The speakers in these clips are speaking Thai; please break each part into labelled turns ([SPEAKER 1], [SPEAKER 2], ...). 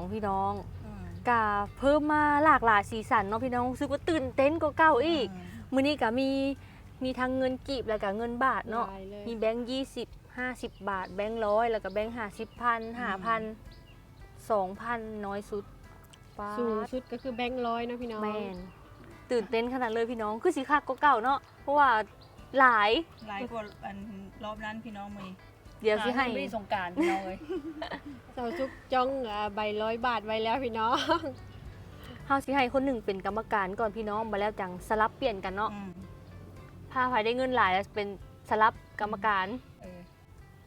[SPEAKER 1] EP 2พี่น้องกาเพิ่มมาหลากหลายสีสันเนาะพี่น้องรู้สึกว่าตื่นเต้นกว่าเก่าอีกมื้อนี้ก็มีมีทั้งเงินกีบแล้วก็เงินบาทเนาะ
[SPEAKER 2] ได้เลย
[SPEAKER 1] มีแบงค์ยี่สิบห้าสิบบาท แบงค์ร้อยแล้วก็แบงค์ห้าสิบพันห้าพันสองพันน้อยสุดป้าด
[SPEAKER 2] สูงสุดก็คือแบงค์ร้อยเนาะพี่น้อง
[SPEAKER 1] แมนตื่นเต้นขนาดเลยพี่น้องคือสีคักก็เก่าเนาะเพราะว่าหลาย
[SPEAKER 3] หลายกว่าอันรอบนั้นพี่น้องมือ
[SPEAKER 1] เดี๋ยวสิให้
[SPEAKER 3] ไม่ได้สงกรารพี่น้องเลย
[SPEAKER 2] เสาซุกจ้องอ่าใบร้อยบาทไว้แล้วพี่น้อง
[SPEAKER 1] เฮาสิให้คนหนึ่งเป็นกรรมการก่อนพี่น้องมาแล้วจังสลับเปลี่ยนกันเนาะ
[SPEAKER 3] อืม
[SPEAKER 1] ถ้าใครได้เงินหลายแล้วเป็นสลับกรรมการ
[SPEAKER 3] เออ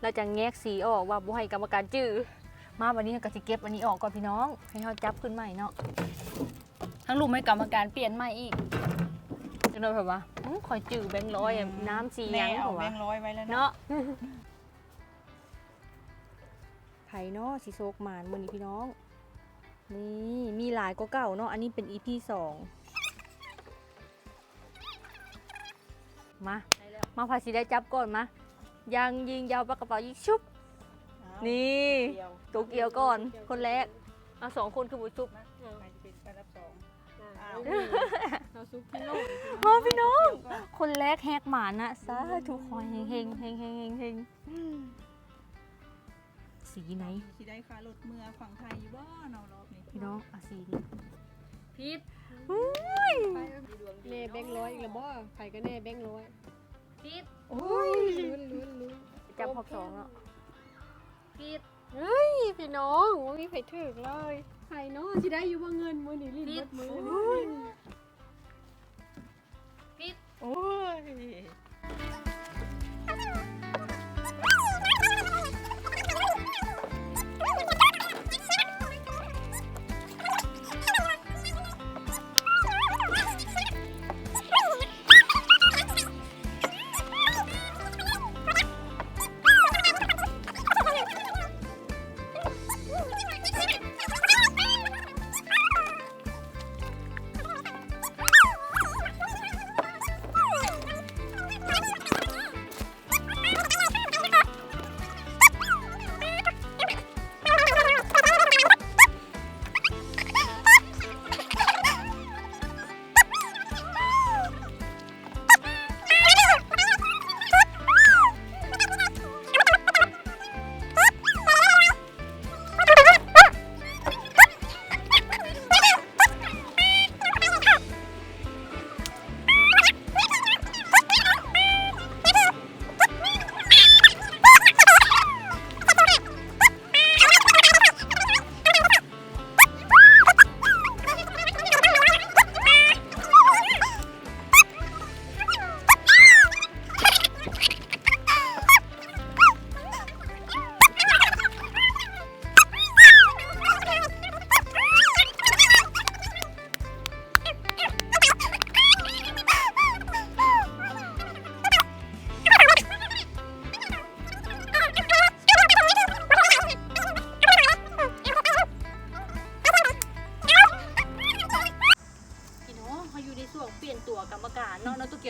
[SPEAKER 1] แล้วจะแงกสีออกว่าบ่ให้กรรมการจื้อมาวันนี้เราก็สิเก็บอันนี้ออกก่อนพี่น้อง ให้เฮาจับขึ้นใหม่เนาะ
[SPEAKER 3] ทั้งลุมให้กรรมการเปลี่ยนใหม่อีก
[SPEAKER 1] จังเลยแบบว่าอื้อคอยจื้อแบงค์ร้อยอะน้ำสีห
[SPEAKER 3] แน่
[SPEAKER 1] ยัง
[SPEAKER 3] เอา
[SPEAKER 1] หัว
[SPEAKER 3] แบงค์ร้อยไว้แล้วเนาะ
[SPEAKER 1] เนาะไผเนาะสิโซกหมานมื้อนี้พี่น้อง นี่มีหลายกว่าเก่าเนาะอันนี้เป็น EP สองมามาพาสิได้จับก่อนมายังยิงยาวปากกระเป๋ายิงชุบนี่
[SPEAKER 3] เดียว
[SPEAKER 1] ตัวเกียวก่อนคนแรกเอาสองคนคือบุชุบ
[SPEAKER 3] นะใครจะเป็นการรับสอง
[SPEAKER 2] อ่า
[SPEAKER 3] อ้าว
[SPEAKER 2] เสาซุกพี่โลก
[SPEAKER 1] โอ้พี่น้อง คนแรกแหกหมานะสาธุคอยเฮงเฮงเฮงเฮงเฮงเฮง สีไหน
[SPEAKER 3] สิได้ค่ารถเมื่อฝั่งไทยอยู่บ่เนาะรอบนี้
[SPEAKER 1] พี่น้องเอาสีนี้
[SPEAKER 3] พีท
[SPEAKER 2] แน่แบงค์ร้อยอีกแล้วบ่ใครก็แน่แบงค์ร้อย
[SPEAKER 3] พีท
[SPEAKER 2] โอ้ยลุ้นลุ้นลุ้น
[SPEAKER 1] จับขอบสองแล้ว
[SPEAKER 3] พีท
[SPEAKER 2] เฮ้ยพี่น้องว่ามีไผถึกเลยใครเนาะสิได้อยู่ว่าเงินมื้อนี้ลิ้นเบิดมือ
[SPEAKER 3] พีท
[SPEAKER 1] โอ้ย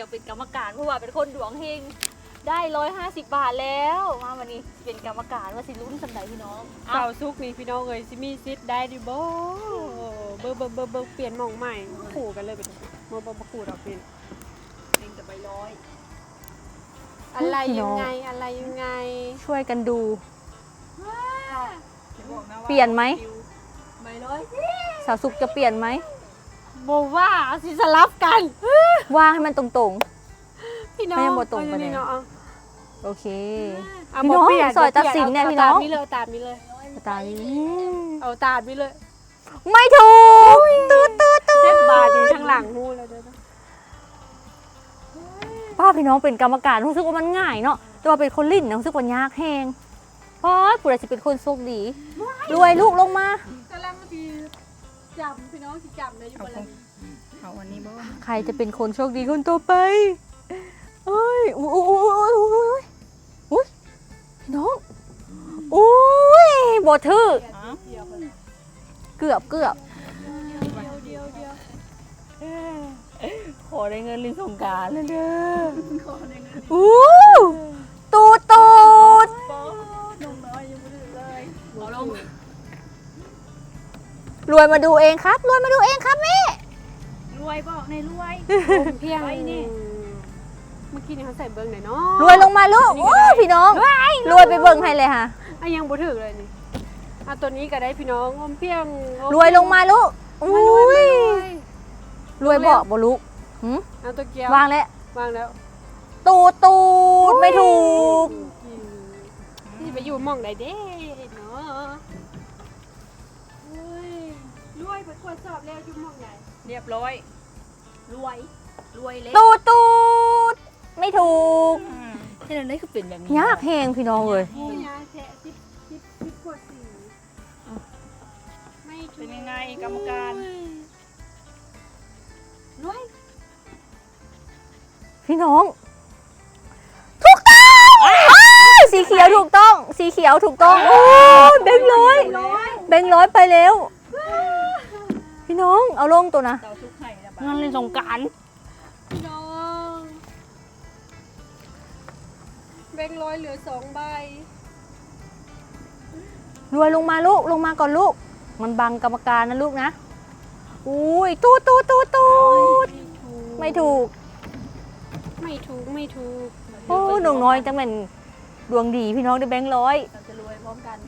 [SPEAKER 1] ยวเป็นกรรมการเพราะว่าเป็นคนดวงเฮงได้ร้อยห้าสิบบาทแล้วมาวันนี้เป็นกรรมการว่าสิลุ้นสำใดพี่น้อง
[SPEAKER 2] เสาซุกนี่พี่น้องเอ้ยสิมีสิทธิ์ได้ดิบ่เบอร์เบอร์เบอร์เบอร์เปลี่ยนหม่องใหม่ขู่กันเลยไปดูบ่บ่บ่ขู่ดอกพี่
[SPEAKER 3] เองแต่ใบร้อย
[SPEAKER 2] อะไรยังไงอะไรยังไง
[SPEAKER 1] ช่วยกันดู
[SPEAKER 3] จะบอกนะว่า
[SPEAKER 1] เปลี่ยนไหม
[SPEAKER 2] ใบร้อย
[SPEAKER 1] สาวสุกจะเปลี่ยนไหม
[SPEAKER 2] บอกว่าสิสลับกัน
[SPEAKER 1] ว่าให้มันตรง
[SPEAKER 2] พี่น้อง
[SPEAKER 1] ไม่ยังบ่ตรงปะเนี่ย
[SPEAKER 2] อาอา
[SPEAKER 1] ๆโอเค
[SPEAKER 2] เอา
[SPEAKER 1] พี่
[SPEAKER 2] บ่
[SPEAKER 1] น้อง
[SPEAKER 2] เปลี่ย
[SPEAKER 1] ซอย
[SPEAKER 2] บ่ปลี่
[SPEAKER 1] ตัดสินเนี่ย
[SPEAKER 2] อา
[SPEAKER 1] พี่น้อง
[SPEAKER 2] ตามนี้เลยเอาตามนี้เลย
[SPEAKER 1] ตาย
[SPEAKER 2] เอาตามนี้เลย
[SPEAKER 1] ไม่ถูกตืดตืดตื
[SPEAKER 2] เจ็
[SPEAKER 1] ด
[SPEAKER 2] บบาดอยู่ข้างหลังหูแล้วเด้อนะ
[SPEAKER 1] ป้าพี่น้องเป็นกรรมการรู้สึกว่ามันง่ายเนาะแต่ว่าเป็นคนลิ้นนะรู้สึกว่ายากแหงเพราะผู้ใดจะเป็นคนโชคดี รวยลูกลงมา
[SPEAKER 2] กำลังที จำพี่น้องสิจำเลยอยู่
[SPEAKER 3] เอา
[SPEAKER 2] บน
[SPEAKER 3] คงเอาอันนี้บ่
[SPEAKER 1] ใครจะเป็นคนโชคดีคนต่อไปเอ้ยอุ้ยอุ้ยอุ้ยอุ้ยอุ้ยพี่น้องอุ้ยบ่ถือ
[SPEAKER 3] เอ้า
[SPEAKER 1] เกือบเกือบ
[SPEAKER 3] ขอได้เงินลินสงกรารเลยเด้อ
[SPEAKER 1] อู้ตูดตูด
[SPEAKER 3] น้องน้อยยังไม่ได้เลยเอาลง
[SPEAKER 1] รวยมาดูเองครับ รวยมาดูเองครับแม่
[SPEAKER 3] รวยบอกในรวย
[SPEAKER 2] เพียง
[SPEAKER 3] ไปนี่
[SPEAKER 2] เมื่อกี้นี่เขาใส่เบิ้งไหนเนาะ
[SPEAKER 1] รวยลงมาลูกโอ้ยพี่น้องรวยไปเบิ่งให้เลยค่ะ
[SPEAKER 2] อะยังบ่ถึกเลยนี่อะตัวนี้ก็ได้พี่น้องอมเพียงอม
[SPEAKER 1] รวยลงมาลูกอุ้
[SPEAKER 2] มารวยมายรวย
[SPEAKER 1] รวยบอกบ่ลูกหืม
[SPEAKER 2] เอาตัวเกียว
[SPEAKER 1] วางแล้ว
[SPEAKER 2] วางแล้ว
[SPEAKER 1] ตูดตูดไม่ถูก
[SPEAKER 2] นี่ไปอยู่หม่องใดเด้เนาะโอ้ย รวยไปตรวจสอบแล้วอยู่หม่องไหน
[SPEAKER 3] เรียบร้อย รวย รวยเล็ก
[SPEAKER 1] ตูดตูดไม่ถูก
[SPEAKER 3] ที่นั่นได้คือเป็นแบบนี้
[SPEAKER 1] ยากแหงพี่น้องเลย
[SPEAKER 2] โอ้ยยาแทะสิบสิบสิบกว่าสีไม่ถู
[SPEAKER 3] เป็น
[SPEAKER 2] ก
[SPEAKER 3] ยังไงกรรมการ
[SPEAKER 2] รวย
[SPEAKER 1] พี่น้อง ถูกต้องอ้าวสีเขียวถูกต้อง สีเขียวถูกต้อง โอ้ยแบงค์ร้อยแบงค์ร้อยไปแล้ว พี่น้องเอาลงตัวนะ
[SPEAKER 3] เจ้าทุกไข่นะบ้า
[SPEAKER 1] เงินเล่นสงกราร
[SPEAKER 2] พี่น้องแบงค์ร้อยเหลือสองใบ
[SPEAKER 1] รวยลงมาลูกลงมาก่อนลูก มันบังกรรมการนะลูกนะอุ้ยตูดตูดตูดตูดไม่ถูก
[SPEAKER 2] ไม่ถูกไม่ถูก
[SPEAKER 1] โอ้หนุ่มน้อยจังเป็นดวงดีพี่น้องได้แบงค์ร้อย
[SPEAKER 3] เราจะรวยพร้อมกัน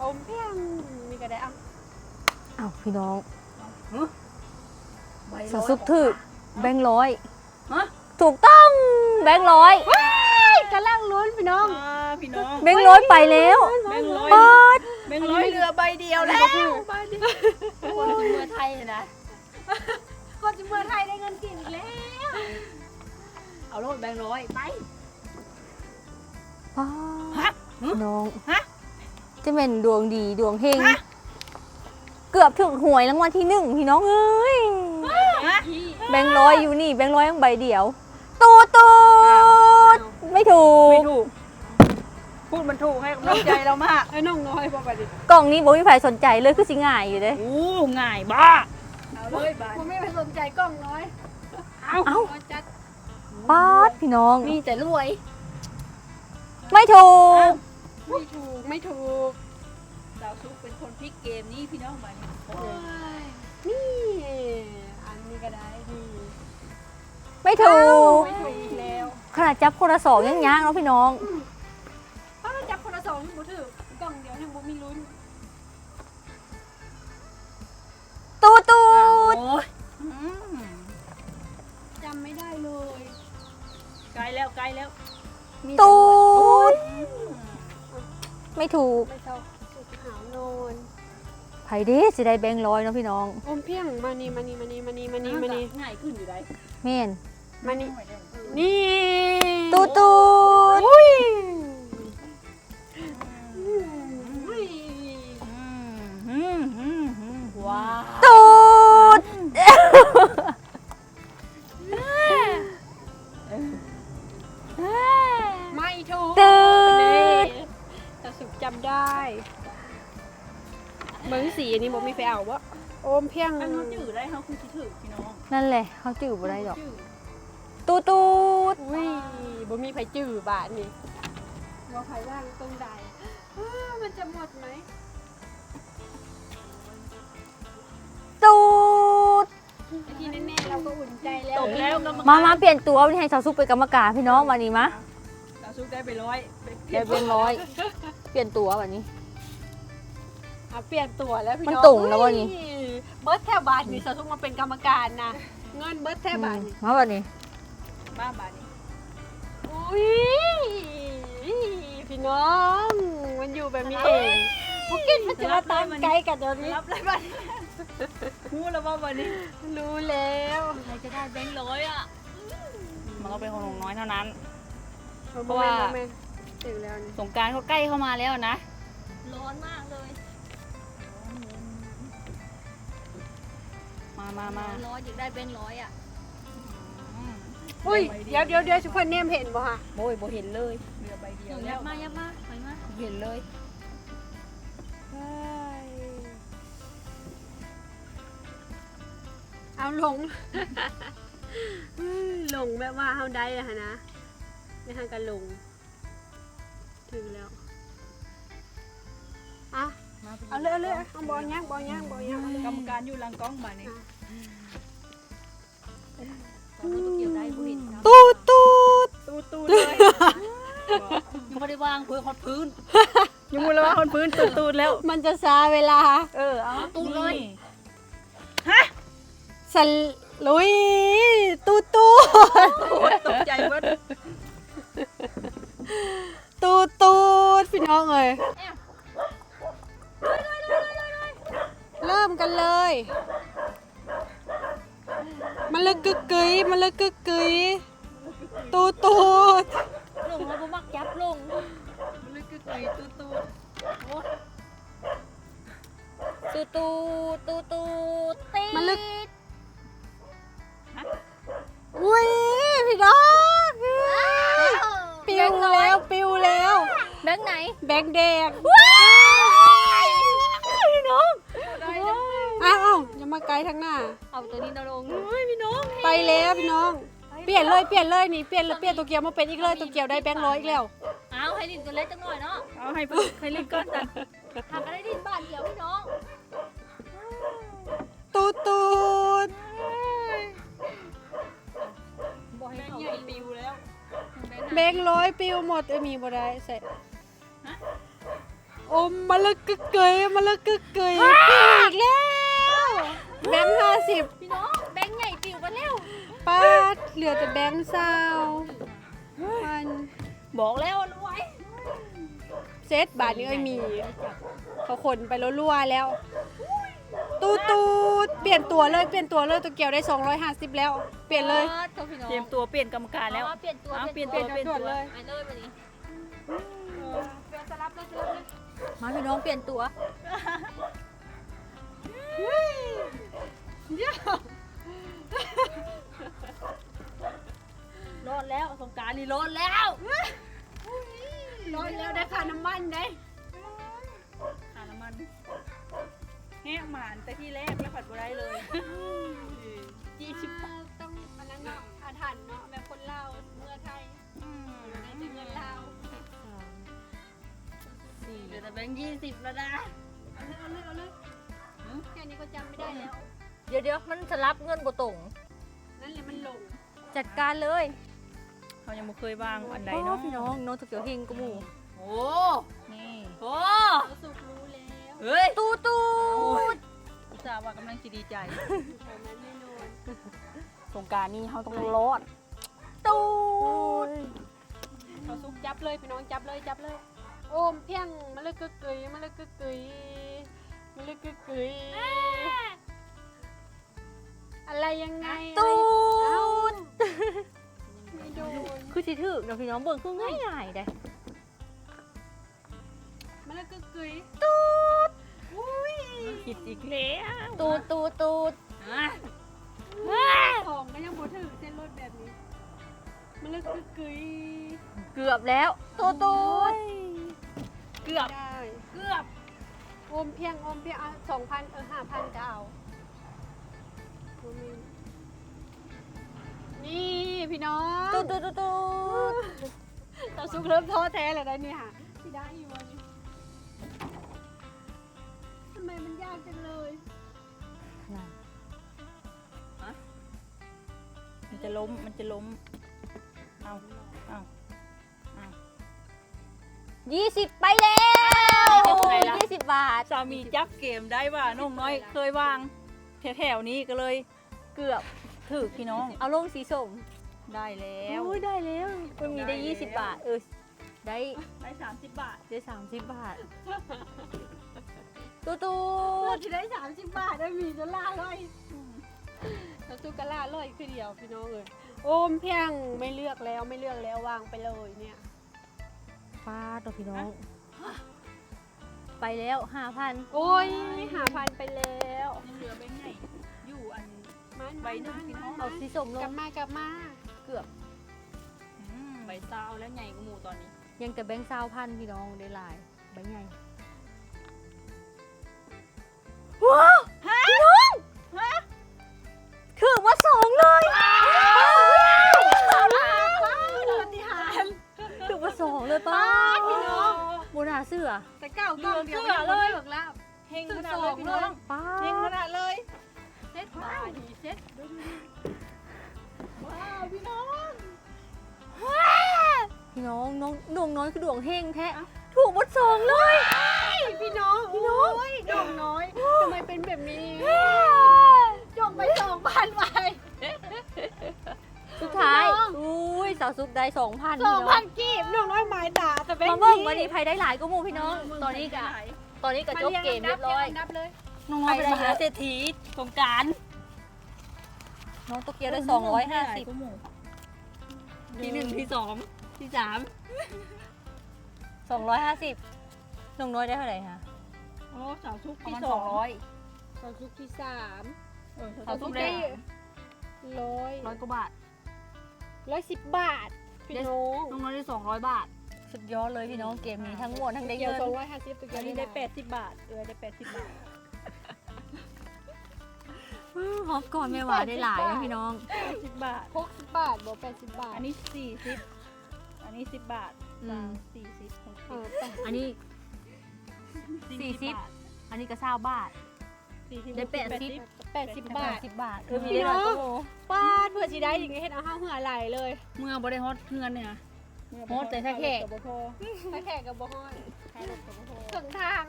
[SPEAKER 2] อมเพียงมีก็ได้อะ
[SPEAKER 1] อ้าวพี่น้อง
[SPEAKER 3] ใบ
[SPEAKER 1] สา
[SPEAKER 3] ร้อย
[SPEAKER 1] สุกถือแบงค์ร้อย
[SPEAKER 3] ฮะ
[SPEAKER 1] ถูกต้องแบงค์ร้อย
[SPEAKER 2] กำลังลุ้นพี่น้อง
[SPEAKER 3] อ่าพี่น้อง
[SPEAKER 1] แบงค์ร้อยไปแล้ว
[SPEAKER 3] แบงค์ร้อย
[SPEAKER 1] ปาด
[SPEAKER 3] แบงค์ร้อยเหลือใบเดียวแล้วใบเดียวคนถึงเมืองไทยนะ
[SPEAKER 2] คนจะเมืองไทยได้เงินกินอีกแล้ว
[SPEAKER 3] เอาโลดแบงค์ร้อยไป
[SPEAKER 1] ปา
[SPEAKER 3] ฮะ
[SPEAKER 1] ดพี่น้อง
[SPEAKER 3] ฮะ
[SPEAKER 1] จะเป็นดวงดีดวงเฮง
[SPEAKER 3] ฮะ
[SPEAKER 1] เกือบถึงหวยรางวัลที่หนึ่งพี่น้องเอ้ย
[SPEAKER 3] ฮะ
[SPEAKER 1] แบงค์ร้อยอยู่นี่แบงค์ร้อยยังใบเดียว ตูดตูดไม่ถูก
[SPEAKER 3] ไม่ถูก พูดมันถูกให้กำลังใจเรามาก
[SPEAKER 2] ไอ้น้องน้อยบอกไปดิ
[SPEAKER 1] กล่องนี้บ่มีใครสนใจเลยคือสิง่ายอยู่เด้
[SPEAKER 3] โอ้ง่ายบ้าเอาเลยบ้า
[SPEAKER 2] ผมไม่ไปสนใจกล้องน้อย
[SPEAKER 3] เอา
[SPEAKER 1] เอ้า
[SPEAKER 2] เอาจัด
[SPEAKER 1] ปาดพี่น้อง
[SPEAKER 3] มีแต่รวย
[SPEAKER 1] ไม่ถูก
[SPEAKER 2] ไม่ถูก ไม่ถูก
[SPEAKER 3] ดาวซุกเป็น คนพลิกเกมนี้พี่น้องบ้านนี้
[SPEAKER 2] โอ้ยนี่ อันนี้ก็ได้นี่
[SPEAKER 1] ไม่ถูก
[SPEAKER 2] ไม่ถูกอีกแล้ว
[SPEAKER 1] ขนาดจับคนละสองยังยากเนาะพี่น้อง
[SPEAKER 2] ถ้าเราจับคนละสองยังบ่ถือกล้องเดียวยังบ่มีลุ้น
[SPEAKER 1] ตูดตูด
[SPEAKER 3] โอ้ยอืม
[SPEAKER 2] จำไม่ได้เลย
[SPEAKER 3] ไกลแล้วไกลแล้ว
[SPEAKER 1] ตูด
[SPEAKER 3] อืม
[SPEAKER 1] ไม่ถูก
[SPEAKER 2] ไม่ชอบสุดหาวนอน
[SPEAKER 1] ไผเด้สิได้แบงค์ร้อยเนาะพี่น้อง
[SPEAKER 2] อมเพียงมานี่มานี่มานี่มานี่มานี่มานี่
[SPEAKER 3] ง่ายขึ้นอยู่ได้
[SPEAKER 1] แม่น
[SPEAKER 2] มานี่นี่
[SPEAKER 1] ตูดตูด
[SPEAKER 2] อุ้ย
[SPEAKER 3] อืมอืมอืมอืมว้าว
[SPEAKER 1] ตูด
[SPEAKER 2] ไม่ถูก
[SPEAKER 1] ตูด
[SPEAKER 2] แต่สุกจำได้ เบิ้งสีอันนี้บอกมีไปเอาวะโอมเพียง
[SPEAKER 3] อันนู้นจืดได้เขาคือคิดถึงพี่น้อง
[SPEAKER 1] นั่นแหละเขาจืบบ่ได้ดอก
[SPEAKER 3] จืด
[SPEAKER 1] ตูดตูด
[SPEAKER 2] อุ้ยบ่มีไผจื้อบาทนี่ว่าไผว่างตรงใดอ้าวมันจะหมดไหม
[SPEAKER 1] ตูด
[SPEAKER 2] แต่ที่แน่ๆเราก็อุ่นใจแล้ว
[SPEAKER 3] ตกแล้วกรรม
[SPEAKER 1] มามาเปลี่ยนตัววันนี้ให้สาวซุกเป็นกรรมการพี่น้องวันนี้มะ
[SPEAKER 3] ดาวซุกได้ไปร้อยไปเปลี่
[SPEAKER 1] ได้
[SPEAKER 3] ยน
[SPEAKER 1] แบงค์ร้อย เปลี่ยนตัววันนี้
[SPEAKER 2] อะเปลี่ยนตัวแล้วพี่
[SPEAKER 1] มัน
[SPEAKER 2] น้อง
[SPEAKER 1] ตุ่งแล้ววะนี่
[SPEAKER 2] เฮ้ยเบิร์ดแทบบาทนี่สาวทุกมาเป็นกรรมการนะเงินเบิร์ดแทบบาทนี่
[SPEAKER 1] มาวันนี้
[SPEAKER 3] บ้าบาทนี้
[SPEAKER 2] อุ้ยพี่น้องมันอยู่แบบนี้เองพวกกินมันจะมาตามไกลกันเดี๋ยวนี้
[SPEAKER 3] รับเลยบ้านรู้แล้วว่าวันนี้
[SPEAKER 2] รู้แล้ว
[SPEAKER 3] ใครจะได้แบงค์ร้อยอะมันก็เป็นของหนุ่มน้อยเท่านั้น
[SPEAKER 2] เพ
[SPEAKER 3] เพราะว่า
[SPEAKER 2] ถึงแล้วนี่
[SPEAKER 3] สงกรารเขาใกล้เข้ามาแล้วนะ
[SPEAKER 2] ร้อนมากเลย
[SPEAKER 3] มามา
[SPEAKER 2] ร้อยอยากได้เป็นร้อยอะ
[SPEAKER 3] อุ้
[SPEAKER 2] ยเดี๋ยวเดี๋ยวเดี๋ยวทุกคนเนี่ยเห็นบ่ฮะ
[SPEAKER 3] โบยโบเห็นเลยเรือใบเดียวยับ
[SPEAKER 2] มายับมาไปมา
[SPEAKER 3] เห็นเลย
[SPEAKER 2] เอาหลงหลงแบบว่าเฮาได้อะนะในทางการหลงถึงแล้วอะเอาเลยเอาเลยเอาบอลย่างบอลย่างบอลย่าง
[SPEAKER 3] กรรมการอยู่หลังกล้องมา
[SPEAKER 1] เนี่ย วได้ผู้เห็น
[SPEAKER 2] ตูดตูด
[SPEAKER 3] ตูตูเลย
[SPEAKER 1] ยังไม่ได้วางพื้นคอนพื้น
[SPEAKER 3] ยังมูลว่าคนพื้นตูตูแล้ว
[SPEAKER 2] มันจะซาเวลา
[SPEAKER 3] เออเอา
[SPEAKER 1] ตูเลย
[SPEAKER 2] สันลุยตูดตูด
[SPEAKER 3] ตกใจเบิด
[SPEAKER 2] ตูดตูดพี่น้องเอ้ยเริ่มกันเลย มันเลยกึกกึยมันเลยกึกกึยตูดตูด
[SPEAKER 1] ลงแล้วบ่มักยับลง
[SPEAKER 3] ลึกกึกกึยตูตู
[SPEAKER 1] ตูตูตูตูตี
[SPEAKER 2] มันลึกอุ้ยพี่น้องปิวแล้วปิวแล้ว
[SPEAKER 1] แบงค์ไหน
[SPEAKER 2] แบงค์แดง มาไกลทางหน้า
[SPEAKER 1] เอาตัวนี้นะลง
[SPEAKER 3] พี่น้อง
[SPEAKER 2] ไปแล้วพี่น้อง เปลี่ยนเลยเปลี่ยนเลยนี่เปลี่ยนเลยเปลี่ยนตัวเกียวมาเป็นอีกเลยตัวเกียวได้แบงค์ร้อยอีกแล้ว
[SPEAKER 1] เอาให้ดินตัวเล็กจังหน่อยเนาะ
[SPEAKER 3] เอาให้เพิ่นให้ลิ้นก้อนจ้ะ
[SPEAKER 1] หากได้ดินบ้านเดียวพี่น้อง
[SPEAKER 2] ตูดตูด
[SPEAKER 1] บอกให้เขา
[SPEAKER 3] ใหญ่ปิวแล้ว
[SPEAKER 2] แบงค์ร้อยปิวหมดเอ้ยมีบ่ได้เสร็จโอ้มาละกึกเกยมาละกึกเกยปิวอีกแล้ว แบงค์ห้าสิบ
[SPEAKER 1] พี่น้องแบงค์ใหญ่ปิวกันแล้ว
[SPEAKER 2] ป้าดเหลือแต่แบงค์ซาวมัน
[SPEAKER 3] บอกแล้วรวย
[SPEAKER 2] เซตบาทนี้เอ้ยมี เขาขนไปรั่วๆแล้ว ตูดตูดเปลี่ยนตัวเลยเปลี่ยนตัวเลยตัวเกียวได้ 250 แล้ว เปลี่ยนเลย
[SPEAKER 1] ตัวพี่น้อง
[SPEAKER 3] เตรียมตัวเปลี่ยนกรรมการแล้ว
[SPEAKER 1] เอาเปลี่ยนตัว
[SPEAKER 3] เอาเปลี่ยนตัว เปลี่ยนตัว
[SPEAKER 2] เลย
[SPEAKER 1] ไปเลยมาดิมาพี่น้องเปลี่ยนตัว
[SPEAKER 3] รอดแล้วสงกรารนี่รอดแล้ว
[SPEAKER 2] ร้อยแล้วได้ค่าน้ำมันได้
[SPEAKER 3] ขาน้ำมันแห้งหมานแต่ที่แรกแล้วผัดบัได้เลย
[SPEAKER 2] ยี่สิบบาทต้องมันนั้นเนาะอาถรรพ์เนาะแบบคนลาวเมื่อไทยได้แต่เงินลาว
[SPEAKER 3] เหลือแต่แบงค์ยี่สิบแล้วนะ
[SPEAKER 2] เอาเลยเอาเลยเอาเลยแค่นี้ก็จำไม่ได้แล้ว
[SPEAKER 1] เดี๋ยวเดี๋ยวมันสลับเงินบ่ตรง
[SPEAKER 2] นั่นเลยมันหลง
[SPEAKER 1] จัดการเลย
[SPEAKER 3] เขายังไม่เคยวางอันใด
[SPEAKER 1] โอ้
[SPEAKER 3] เนาะ
[SPEAKER 1] พี่น้องน้องตะเกียวเฮงกบหมู
[SPEAKER 3] โอ้นี่โอ้
[SPEAKER 2] เราสุกรู้แล้ว
[SPEAKER 3] เฮ้ย
[SPEAKER 1] ตูตู
[SPEAKER 3] ดอุตส่าห์ว่ากำลังจะดีใจ
[SPEAKER 2] แถวนั้นแน่นอน
[SPEAKER 3] สงกรารนี่เขาต้องรอด
[SPEAKER 1] ตูด
[SPEAKER 2] เขาสุกจับเลยพี่น้องจับเลยจับเลย โอมเพียงมาเลยกึกกึยมาเลยกึกกึยมาเลยกึกกึย อะไรยังไง
[SPEAKER 1] ตู
[SPEAKER 2] เอ้า
[SPEAKER 1] ด
[SPEAKER 2] ไม่โดน
[SPEAKER 1] คือสิถึกเนาะพี่น้องเบิ่งคือง่ายๆเด้
[SPEAKER 2] มาเลยกึกกึย
[SPEAKER 1] ตูด
[SPEAKER 3] ผิดอีกแล้ว
[SPEAKER 1] ตูดตูดตูด
[SPEAKER 3] อะ
[SPEAKER 2] สองก็ยังบ่ถึงเส้นรถแบบนี้มาเลยกึกกึย
[SPEAKER 1] เกือบแล้วตูดตูด
[SPEAKER 3] เกือบ
[SPEAKER 2] ได้
[SPEAKER 3] เกือบ
[SPEAKER 2] โอมเพียงโอมเพียงอะสองพันเออห้าพันก็เอา นี่พี่น้อง
[SPEAKER 1] ตูดตูดตูดตูด
[SPEAKER 2] เราซุกเริ่มท้อแท้เลยนะเนี่ยพี่ได้อยู่วันนี้ทำไมมันยากจังเลย
[SPEAKER 3] มันจะล้ม มันจะล้ม เอาเอา
[SPEAKER 1] ยี่สิบไปแล้ว
[SPEAKER 3] ไงล่ะ
[SPEAKER 1] ยี่สิบบาท
[SPEAKER 3] สามีจับเกมได้ว่าน้องน้อยเคยวางแถวๆนี้ก็เลย
[SPEAKER 1] เกือบ
[SPEAKER 3] ถือพี่น้อง
[SPEAKER 1] เอาลงสีส้ม
[SPEAKER 3] ได้แล้ว
[SPEAKER 1] โอ้ยได้แล้วมันมีได้
[SPEAKER 3] ได้
[SPEAKER 1] ยี่สิบ
[SPEAKER 3] แล้ว
[SPEAKER 1] บาท เออ ได้
[SPEAKER 3] ได้สามสิบบาท
[SPEAKER 1] ได้สามสิบบาท ตูตู
[SPEAKER 2] เรา
[SPEAKER 1] ด
[SPEAKER 2] จะได้สามสิบบาทได้มีจะล่าเลยเราซุกกะล่าเลยคือเดียวพี่น้องเลยโอมเพียงไม่เลือกแล้วไม่เลือกแล้ววางไปเลยเนี่ย
[SPEAKER 1] ฟาดตัวพี่น้อง ไปแล้วห้าพัน
[SPEAKER 2] โอ้ยหาพันไปแล้ว
[SPEAKER 3] ยังเหลือแบงค์ใหญ่อยู่อัน ใบหนึ่งพี่น้อง
[SPEAKER 1] เอาสีสมล
[SPEAKER 2] กลับงมากลับมา
[SPEAKER 1] เกือบ
[SPEAKER 3] ใบซาวแล้วใหญ่กูมูตอนนี้
[SPEAKER 1] ยังแต่แบงค์ซาวพันพี่น้องได้ลายใบใหญ่ว้าวพี่น้อง
[SPEAKER 3] ถือ
[SPEAKER 1] ว่า
[SPEAKER 3] สองเลยถือว่าสองเลยป้าพี่น้อง
[SPEAKER 1] โบนา
[SPEAKER 3] เสื
[SPEAKER 1] อ
[SPEAKER 2] แต่เก่าเก่าเดียวเลย
[SPEAKER 3] เฮงขนาดเลยป้า
[SPEAKER 2] เฮงขนาดเลย ซ็ตบาดีเซ็ต
[SPEAKER 3] ว้าวพี่น้อง
[SPEAKER 1] พี่น้องน้องดวงน้อยคือดวงเฮงแท้ ถูกหมดสองเลย
[SPEAKER 2] พี่น้องพี่น้องดอกน้อยทำไมเป็นแบบนี้จงไปสองพันไป
[SPEAKER 1] สุดท้าย อุ้ยสาวซุกได้สองพัน
[SPEAKER 2] สองพันกีบดอกน้อยหมายตาแต่เป็น
[SPEAKER 1] มาเบิ่งวันนี้ใครได้หลายก็มูพี่น้อง ตอนนี้กะตอนนี้กะจบเกมเรียบร้อย
[SPEAKER 2] นับเลย
[SPEAKER 1] น้องน้อยเป็นมหาเศรษฐีสงกรารน้องโตเกียวได้สองร้อยห้าสิบที่หนึ่งที่สองที่สามสองร้อยห้าสิบน้องน้อยได้เท่าไหร่คะ
[SPEAKER 3] โอ้สาวชุก
[SPEAKER 1] ประ
[SPEAKER 3] ที่
[SPEAKER 1] มาณ
[SPEAKER 3] ส
[SPEAKER 1] ส
[SPEAKER 3] อ
[SPEAKER 1] องงร้อย
[SPEAKER 2] ตอนชุกที่สาม
[SPEAKER 3] เออ
[SPEAKER 1] สาวชุกได้
[SPEAKER 2] ร้อย
[SPEAKER 1] ร้อยกว่าบาท
[SPEAKER 2] ร้อยสิบบาทพี่น้อง
[SPEAKER 1] น้องน้อยได้สองร้อยบาทสุดยอดเลยพี่น้องเกมนี้ทั้งหมดทั้งได้
[SPEAKER 2] เกี่ยว
[SPEAKER 1] เงิน
[SPEAKER 2] สองร้อยห้าสิบตัวเกี่
[SPEAKER 3] อั
[SPEAKER 2] ยวน
[SPEAKER 3] นี้
[SPEAKER 2] นี่
[SPEAKER 3] ได้
[SPEAKER 2] ได้
[SPEAKER 3] แป
[SPEAKER 2] แปด
[SPEAKER 3] ดสิบบาทเออได้แปดสิบบาท
[SPEAKER 1] ฮอปก่อนไม่หวาได้หลายนะพี่น้อง
[SPEAKER 3] สิบบาท
[SPEAKER 2] หกสิบบาทบวกแปดสิบบาท
[SPEAKER 3] อันนี้สี่สิบอันนี้สิบบาท
[SPEAKER 1] อืม
[SPEAKER 3] สี่สิบหก
[SPEAKER 2] เอ
[SPEAKER 3] สิบ
[SPEAKER 2] อไป
[SPEAKER 1] อันนี้ สี่สิบ
[SPEAKER 3] บาท
[SPEAKER 1] อันนี้ก็เศร้าบาท
[SPEAKER 3] สี่สิบ
[SPEAKER 1] ได้แปดสิบ
[SPEAKER 2] แปดสิบบาท
[SPEAKER 1] สิบบาท
[SPEAKER 2] เออมีได้หลายกว่าหมู่ป้าดเพื่อสิได้อย่างเงี้ยเห็นเอาห้าเหือไหลเลย
[SPEAKER 1] เมื่อบริฮอตเงินเนี่ย โหดแต่ถ้าแขก
[SPEAKER 3] กับบ่พอ
[SPEAKER 2] ถ้าแขกกับบ่ฮ้อน
[SPEAKER 3] ขายรถกับบ่พอ
[SPEAKER 2] ถึงทาง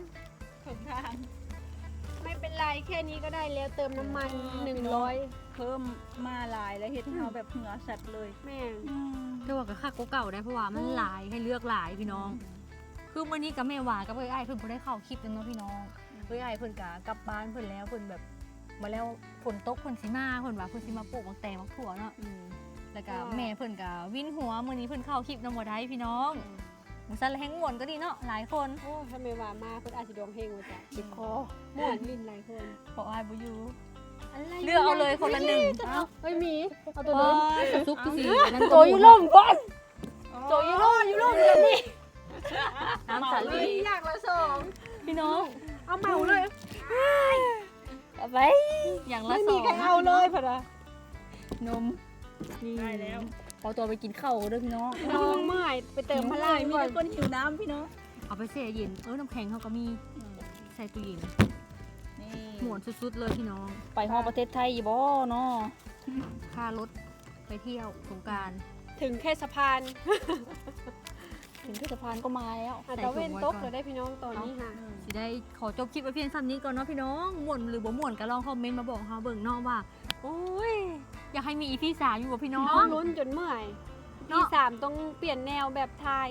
[SPEAKER 3] ถึงทาง
[SPEAKER 2] ไม่เป็นไรแค่นี้ก็ได้แล้วเติมน้ำมันหนึ่งร้อย
[SPEAKER 3] เพิ่มมาหลายแล้วเฮ็ดให้เฮาแบบเหงื่อสัตว์เลย
[SPEAKER 2] แม่ง
[SPEAKER 1] แต่ว่าก็ค่าเก่าๆได้เพราะว่ามันหลายให้เลือกหลายพี่น้อง คือวันนี้กับแม่หวากับเอ้ยไอ้ายเพิ่นบ่ได้เข้าคลิปกันเนาะพี่น้องเอ้ยไอ้ายเพิ่นกะกลับบ้านเพิ่นแล้วเพิ่นแบบมาแล้วฝนตกเพิ่นสิมาเพิ่นว่าเพิ่นสิมาปลูกบักแตงบักถั่วเนาะแล้วก็แม่เพิ่นกะวินหัวมื้อนี้เพิ่นเข้าคลิปนำบ่ได้พี่น้อง มื้อซั่นแล้วแฮงม่วนก็ดีเนาะหลายคน
[SPEAKER 2] โอ้ถ้าไม่ว่ามาเพิ่นอาจจะดวงเฮงว่าจ้ะเจ็บคอม่วนลิ้นหลายคน
[SPEAKER 1] เพราะอ้ายบ่อยู่
[SPEAKER 2] อะไร
[SPEAKER 1] เลือกเอาเลยคนละหนึ่ง
[SPEAKER 2] เอาเฮ้ยหมีเอาตัว
[SPEAKER 1] โอ้
[SPEAKER 2] นึง
[SPEAKER 1] ยซุกคือสินั่น
[SPEAKER 2] โตอยู่ล่มก่อนโตอยู่ล่มอยู่ล่มเดี๋ยวนี้
[SPEAKER 1] น้ำสา
[SPEAKER 2] เฮ้
[SPEAKER 1] ลี
[SPEAKER 2] ยอยากละสอง
[SPEAKER 1] พี่น้อง
[SPEAKER 2] เอาเหมาเลย
[SPEAKER 1] เอาไปอย่างละ
[SPEAKER 2] ไม่
[SPEAKER 1] ส
[SPEAKER 2] มี
[SPEAKER 1] อง
[SPEAKER 2] ใครเอาเลยพอดะ
[SPEAKER 1] นมนี่
[SPEAKER 3] ได้แล้ว
[SPEAKER 1] เอาตัวไปกินข้าวเด้อพี่น้อง
[SPEAKER 2] น้องเมื่อยไปเติมพลัง
[SPEAKER 3] มี
[SPEAKER 2] ก่อน
[SPEAKER 3] แต่คนหิวน้ำพี่น้อง
[SPEAKER 1] เอาไปแช่เย็น เออน้ำแข็งเขาก็มีใส่ตู้เย็น
[SPEAKER 3] นี่
[SPEAKER 1] หมวนสุดๆเลยพี่น้อง
[SPEAKER 3] ไปฮอดประเทศไทยบ่เนาะ
[SPEAKER 1] ค่ารถไปเที่ยวสงกราร
[SPEAKER 2] ถึงแค่สะพาน
[SPEAKER 3] ถึงเทศบาลก็มาแล้ว
[SPEAKER 2] อาจจะเว้นตกเลยได้พี่น้องตอนนี้ค่ะ
[SPEAKER 1] สิได้ขอจบคลิปไว้เพียงซ้ำนี้ก่อนเนาะพี่น้องม่วนหรือบ่ม่วนก็ลองคอมเมนต์มาบอกเฮาเบิ่งเนาะว่า โอ้ย อยากให้มีอีพีสามอยู่บ่พี่น้อ
[SPEAKER 2] น้องงลุ้นจนเมื่อย
[SPEAKER 1] เนาะ
[SPEAKER 2] ที่สามต้องเปลี่ยนแนวแบบไทย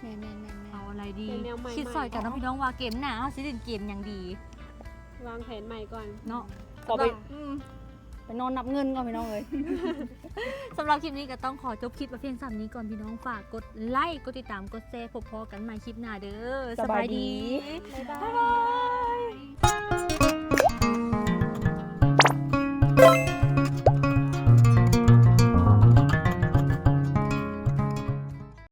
[SPEAKER 3] แม่ๆๆ
[SPEAKER 1] เอาอะไรดี
[SPEAKER 2] เป็นแนวใหม่ๆ
[SPEAKER 1] คิดซอยกันเนาะพี่น้องว่าเกมหน้าเฮาสิเล่นเกมหยังดี
[SPEAKER 2] วางแผนใหม่ก่อน
[SPEAKER 1] เนาะ
[SPEAKER 3] ๆขอไป
[SPEAKER 1] อืม
[SPEAKER 3] ไปนอนนับเงินก่อนพี่น้องเอ้ย
[SPEAKER 1] สำหรับคลิปนี้ก็ต้องขอจบคลิปไว้เพียงสามนี้ก่อนพี่น้องฝากกดไลค์กดติดตามกดแชร์พบพอกันใหม่คลิปหน้าเด้อ
[SPEAKER 3] สบายดี
[SPEAKER 2] บ๊ายบา
[SPEAKER 1] บ๊ายบายย